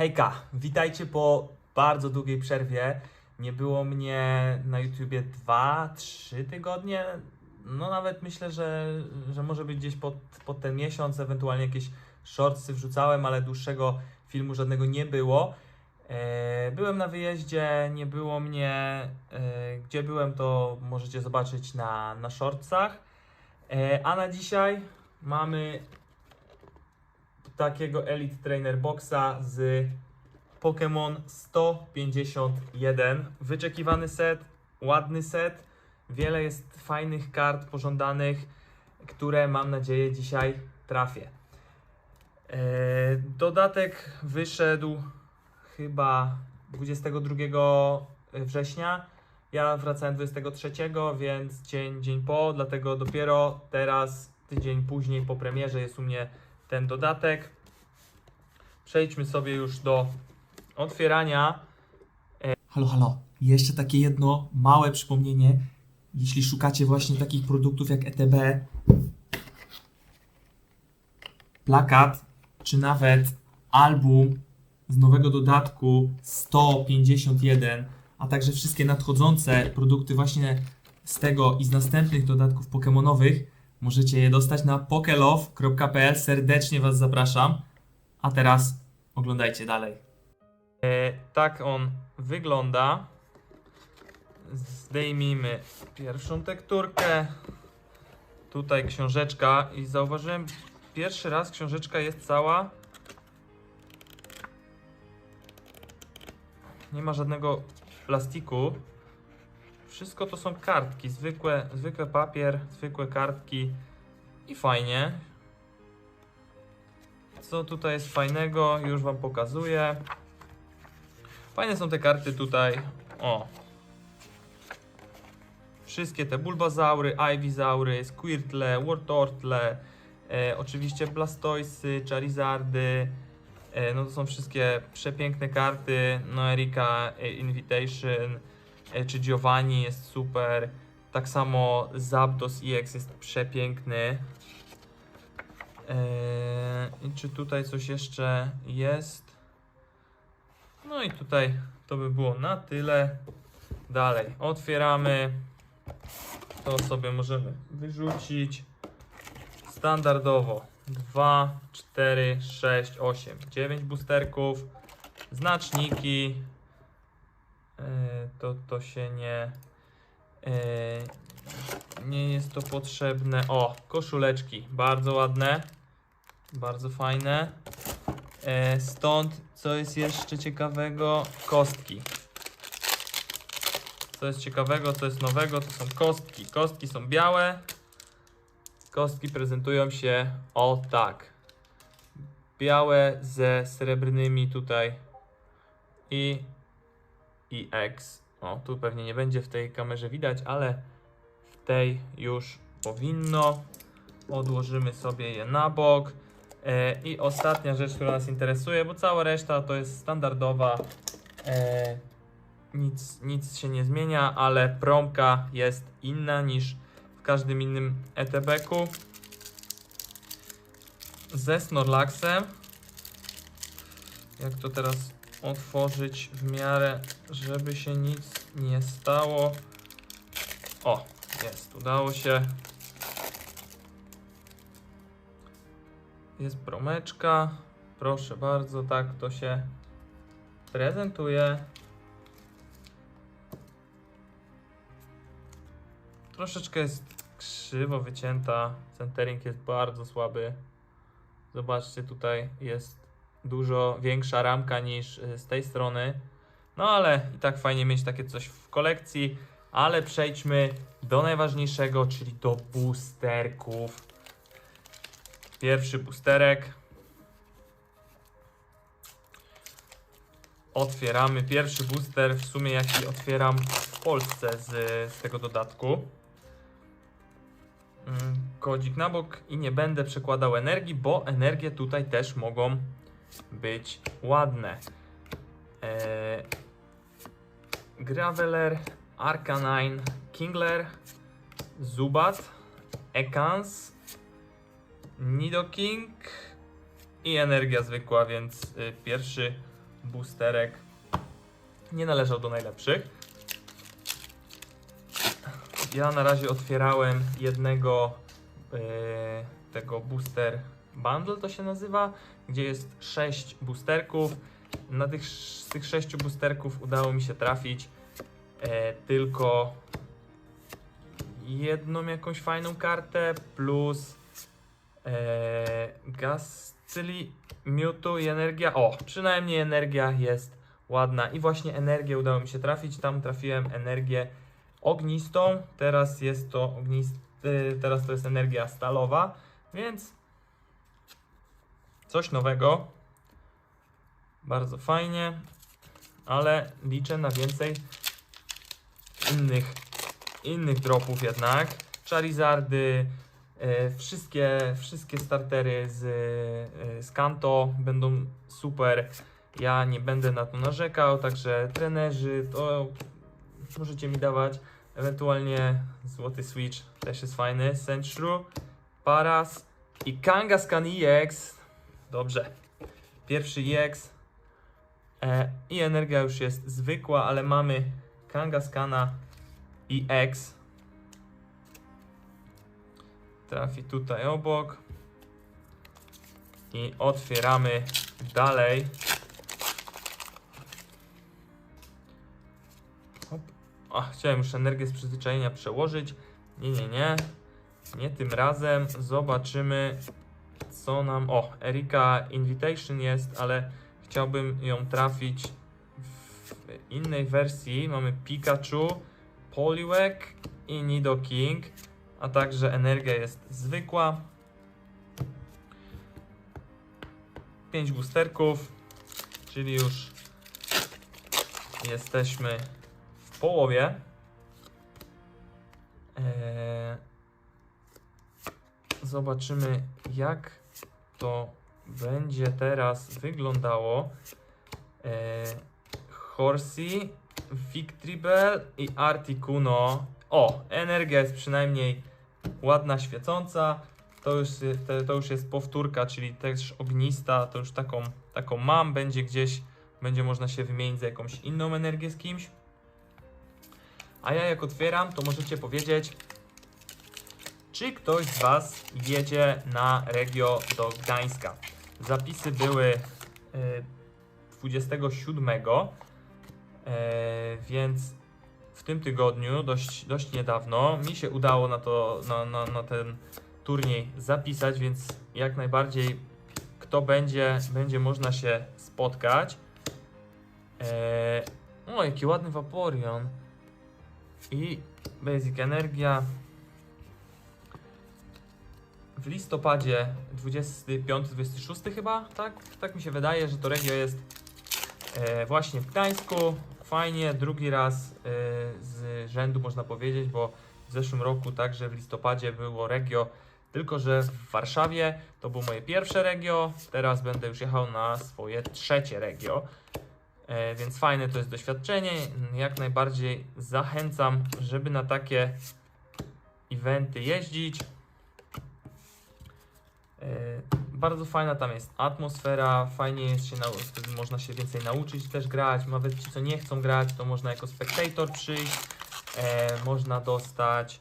Hejka, witajcie po bardzo długiej przerwie. Nie było mnie na YouTubie 2-3 tygodnie. No nawet myślę, że, że może być gdzieś pod, pod ten miesiąc, ewentualnie jakieś shortsy wrzucałem, ale dłuższego filmu żadnego nie było. E, Byłem na wyjeździe, nie było mnie. E, Gdzie byłem, to możecie zobaczyć na, na shortsach. E, A na dzisiaj mamy takiego Elite Trainer Boxa z Pokémon 151. Wyczekiwany set, ładny set. Wiele jest fajnych kart pożądanych, które mam nadzieję dzisiaj trafię. E, Dodatek wyszedł chyba 22 września. Ja wracałem 23, więc dzień, dzień po, dlatego dopiero teraz, tydzień później po premierze jest u mnie ten dodatek. Przejdźmy sobie już do otwierania. Halo, halo. Jeszcze takie jedno małe przypomnienie. Jeśli szukacie właśnie takich produktów jak ETB, plakat, czy nawet album z nowego dodatku 151, a także wszystkie nadchodzące produkty właśnie z tego i z następnych dodatków pokemonowych, możecie je dostać na pokelove.pl. Serdecznie Was zapraszam. A teraz oglądajcie dalej. E, tak on wygląda. Zdejmijmy pierwszą tekturkę. Tutaj książeczka i zauważyłem pierwszy raz książeczka jest cała. Nie ma żadnego plastiku. Wszystko to są kartki, zwykłe, zwykły papier, zwykłe kartki i fajnie. Co tutaj jest fajnego, już Wam pokazuję. Fajne są te karty tutaj. O. Wszystkie te Bulbazaury, Ivyzaury, Squirtle, Wartortle, e, oczywiście Blastoisy, Charizardy. E, no to są wszystkie przepiękne karty. No Erika e, Invitation, e, czy Giovanni jest super. Tak samo Zapdos EX jest przepiękny. Eee, czy tutaj coś jeszcze jest? No i tutaj to by było na tyle. Dalej otwieramy. To sobie możemy wyrzucić. Standardowo 2, 4, 6, 8, 9 boosterków. Znaczniki. Eee, to, to się nie. Eee, nie jest to potrzebne. O, koszuleczki, bardzo ładne, bardzo fajne. E, stąd, co jest jeszcze ciekawego, kostki. Co jest ciekawego, co jest nowego, to są kostki. Kostki są białe. Kostki prezentują się o tak. Białe ze srebrnymi tutaj i i X. O, tu pewnie nie będzie w tej kamerze widać, ale w tej już powinno. Odłożymy sobie je na bok. E, I ostatnia rzecz, która nas interesuje, bo cała reszta to jest standardowa. E, nic, nic się nie zmienia, ale promka jest inna niż w każdym innym ETB-ku. Ze Snorlaxem. Jak to teraz otworzyć w miarę, żeby się nic nie stało. O, jest, udało się. Jest bromeczka. Proszę bardzo, tak to się prezentuje. Troszeczkę jest krzywo wycięta. Centering jest bardzo słaby. Zobaczcie, tutaj jest dużo większa ramka niż y, z tej strony. No ale i tak fajnie mieć takie coś w kolekcji. Ale przejdźmy do najważniejszego, czyli do boosterków. Pierwszy boosterek. Otwieramy pierwszy booster, w sumie jaki otwieram w Polsce z, z tego dodatku. Mm, Kodzik na bok i nie będę przekładał energii, bo energie tutaj też mogą być ładne. Eee, Graveler, Arcanine, Kingler, Zubat, Ekans, Nidoking i energia zwykła, więc y, pierwszy boosterek nie należał do najlepszych. Ja na razie otwierałem jednego e, tego booster bundle to się nazywa, gdzie jest 6 boosterków. Na tych, z tych 6 boosterków udało mi się trafić e, tylko jedną jakąś fajną kartę plus e, gaz, czyli Mewtwo i energia. O, przynajmniej energia jest ładna i właśnie energię udało mi się trafić. Tam trafiłem energię ognistą, teraz jest to ognist, y, teraz to jest energia stalowa, więc coś nowego. Bardzo fajnie, ale liczę na więcej innych, innych dropów jednak. Charizardy, wszystkie, wszystkie startery z, e, z Kanto będą super. Ja nie będę na to narzekał, także trenerzy to możecie mi dawać. Ewentualnie złoty Switch też jest fajny. Sandshrew, Paras i Kangaskhan EX. Dobrze. Pierwszy EX. E, I energia już jest zwykła, ale mamy Kangaskana EX. Trafi tutaj obok. I otwieramy dalej. Hop. A, chciałem już energię z przyzwyczajenia przełożyć. Nie, nie, nie. Nie tym razem. Zobaczymy, co nam. O, Erika Invitation jest, ale chciałbym ją trafić w innej wersji. Mamy Pikachu, Poliwag i Nidoking, a także energia jest zwykła. 5 boosterków, czyli już jesteśmy w połowie. Eee, zobaczymy, jak to będzie teraz wyglądało. Eee, Horsey, Victribel i Articuno. O, energia jest przynajmniej ładna, świecąca. To już, to, już jest powtórka, czyli też ognista. To już taką, taką mam. Będzie gdzieś, będzie można się wymienić za jakąś inną energię z kimś. A ja jak otwieram, to możecie powiedzieć, czy ktoś z Was jedzie na Regio do Gdańska. Zapisy były y, 27, e, więc w tym tygodniu, dość, dość niedawno, mi się udało na, to, na, na, na ten turniej zapisać, więc jak najbardziej kto będzie, będzie można się spotkać. E, o, jaki ładny Vaporeon. I Basic Energia. W listopadzie 25-26 chyba, tak? Tak mi się wydaje, że to regio jest e, właśnie w Gdańsku. Fajnie, drugi raz e, z rzędu można powiedzieć, bo w zeszłym roku także w listopadzie było regio, tylko że w Warszawie to było moje pierwsze regio, teraz będę już jechał na swoje trzecie regio. E, więc fajne to jest doświadczenie. Jak najbardziej zachęcam, żeby na takie eventy jeździć. Bardzo fajna tam jest atmosfera, fajnie jest się, wtedy można się więcej nauczyć też grać. Nawet ci, co nie chcą grać, to można jako spectator przyjść. E, można dostać,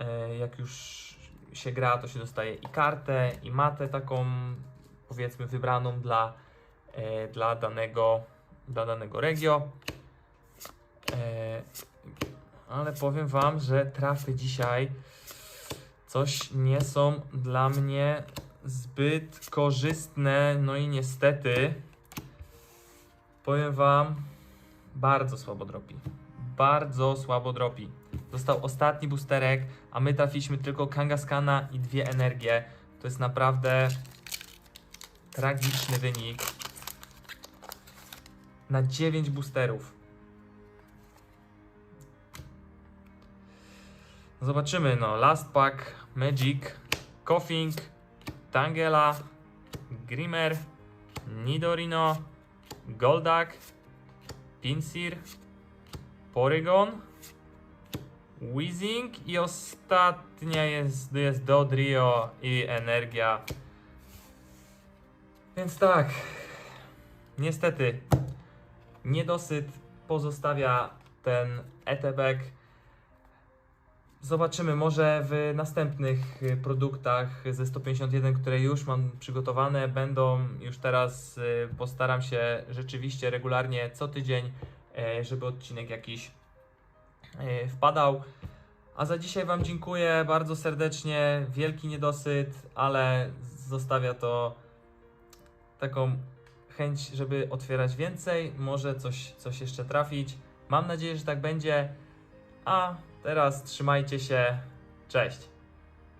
e, jak już się gra, to się dostaje i kartę, i matę taką, powiedzmy, wybraną dla, e, dla, danego, dla danego regio. E, ale powiem Wam, że trafy dzisiaj coś nie są dla mnie zbyt korzystne. No i niestety powiem Wam, bardzo słabo dropi. Bardzo słabo dropi. Został ostatni boosterek, a my trafiliśmy tylko Kangaskana i dwie energie. To jest naprawdę tragiczny wynik. Na 9 boosterów. Zobaczymy, no. Last Pack, Magic, Koffing, Tangela, Grimmer, Nidorino, Goldak, Pinsir, Porygon, Weezing i ostatnia jest, jest Dodrio i Energia. Więc tak, niestety niedosyt pozostawia ten etebek. Zobaczymy może w następnych y, produktach ze 151, które już mam przygotowane, będą już teraz y, postaram się rzeczywiście regularnie co tydzień, e, żeby odcinek jakiś e, wpadał. A za dzisiaj Wam dziękuję bardzo serdecznie. Wielki niedosyt, ale zostawia to taką chęć, żeby otwierać więcej. Może coś, coś jeszcze trafić. Mam nadzieję, że tak będzie. A teraz trzymajcie się. Cześć.